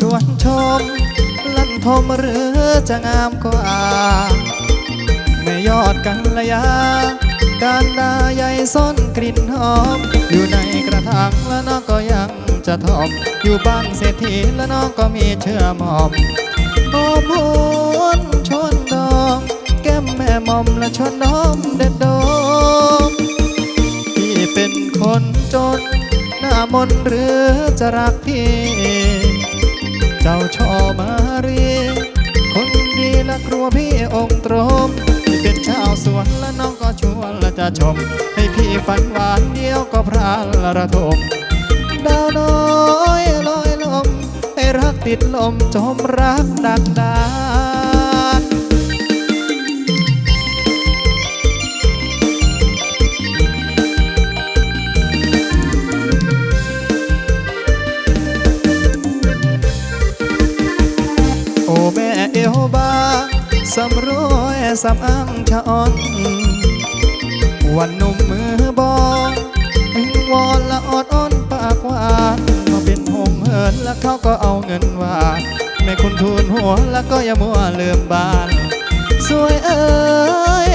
ชวนชม ลั่นทมหรือจะงามกว่าไม่ยอดกันระยา การดาใหญ่ซ่อนกลิ่นหอม อยู่ในกระถางแล้วน้องก็ยังจะทอม อยู่บ้านเศรษฐีแล้วน้องก็มีเชื่อหมอมหอมหวนชนดอง แก้มแม่มอมและชวนน้อมเด็ดดมพี่เป็นคนจนหน้ามนหรือจะรักพี่ จ้าชอมาเรียคนดีและครัวพี่องค์ตรงที่เป็นชาวสวนและน้องก็ชวนและจะชม ให้พี่ฝันหวานเดียวก็พรานละระทมดาวน้อยลอยลมให้รักติดลมจมรักดักดา แม่เอวบางสำรวยสำอังชะอ่อน วันหนุ่มมือบองวิงวอนละออดอ้อนปากหวานมาเป็นหงเหินแล้วเขาก็เอาเงินวานแม่คุณทูลหัวแล้วก็อย่ามัวลืมบ้าน สวยเอ้ย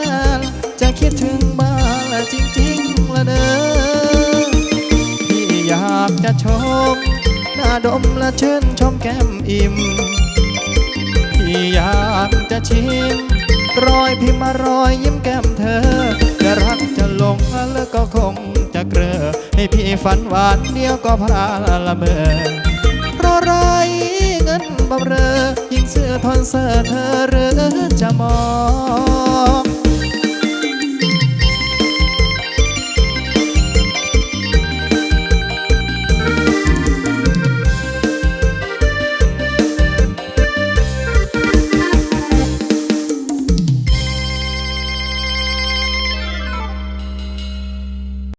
นานๆจะคิดถึงบ้านละจริงๆละเด้อพี่อยากจะชมหน้าดมและชื่นชมแก้มอิ่ม อยากจะชิมรอยพิมารอยยิ้มแก้มเธอ จะรักจะหลงแล้วก็คงจะเกลอให้พี่ฝันหวานเดียวก็พาละเมอเพราะไรเงินบำเรอยิ่งเสื้อทอนเสื้อเธอหรือจะมอง